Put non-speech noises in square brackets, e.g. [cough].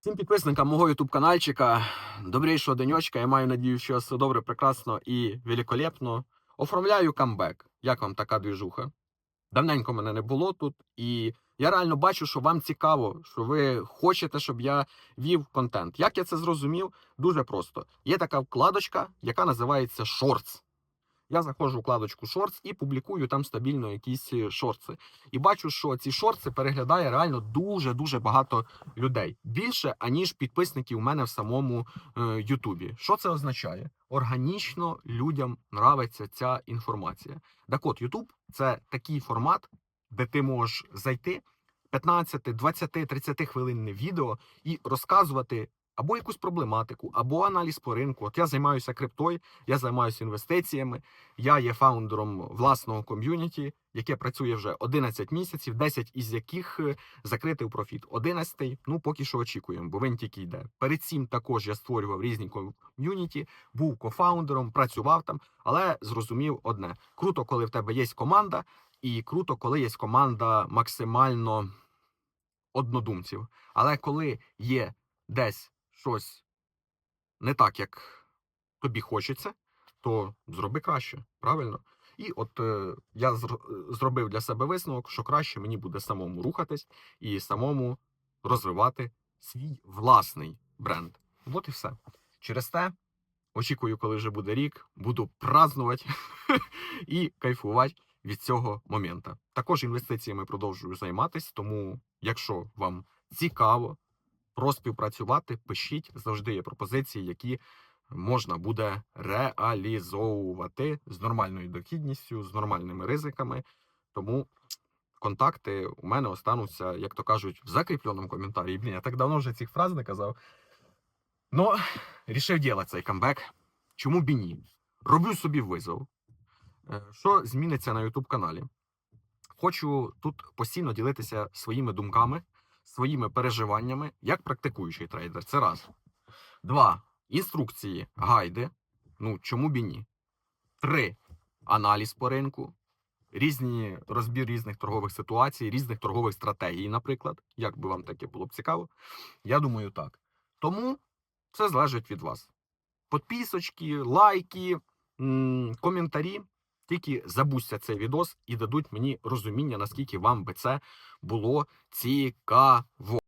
Всім підписникам мого ютуб каналчика, добрейшого денечка. Я маю надію, що все добре, прекрасно і великолепно. Оформляю камбек. Як вам така двіжуха? Давненько мене не було тут, і я реально бачу, що вам цікаво, що ви хочете, щоб я вів контент. Як я це зрозумів? Дуже просто. Є така вкладочка, яка називається Shorts. Я заходжу в вкладочку Shorts і публікую там стабільно якісь е, шорти. І бачу, що ці шорти переглядає реально дуже-дуже багато людей. Більше, аніж підписників у мене в самому е, Ютубі. Що це означає? Органічно людям нравиться ця інформація. Так от, Ютуб це такий формат, де ти можеш зайти 15, 20, 30 хвилинне відео і розказувати або якусь проблематику, або аналіз по ринку. От я займаюся криптою, я займаюся інвестиціями, я є фаундером власного ком'юніті, яке працює вже 11 місяців, 10 із яких е, закритий у профіт. 11, ну поки що очікуємо, бо він тільки йде. Перед цим також я створював різні ком'юніті, був кофаундером, працював там, але зрозумів одне: круто, коли в тебе є команда, і круто, коли є команда максимально однодумців. Але коли є десь щось не так, як тобі хочеться, то зроби краще, правильно? І от е, я зр- зробив для себе висновок, що краще мені буде самому рухатись і самому розвивати свій власний бренд. От і все. Через те очікую, коли вже буде рік, буду празнувати [laughs] і кайфувати від цього моменту. Також інвестиціями продовжую займатися, тому якщо вам цікаво проспівпрацювати, пишіть завжди є пропозиції, які можна буде реалізовувати з нормальною дохідністю, з нормальними ризиками. Тому контакти у мене остануться, як то кажуть, в закріпленому коментарі. Блін, я так давно вже цих фраз не казав. Ну, рішив ділати цей камбек. Чому б і ні? Роблю собі визов. Е, Що зміниться на YouTube каналі? Хочу тут постійно ділитися своїми думками, своїми переживаннями як практикуючий трейдер. Це раз. Два. Інструкції, гайди. Ну, чому б і ні? Три. Аналіз по ринку. Різні розбір різних торгових ситуацій, різних торгових стратегій, наприклад. Як би вам таке було б цікаво? Я думаю, так. Тому це залежить від вас. Підписочки, лайки, коментарі. Тільки забудьте цей відос і дадуть мені розуміння, наскільки вам би це було цікаво.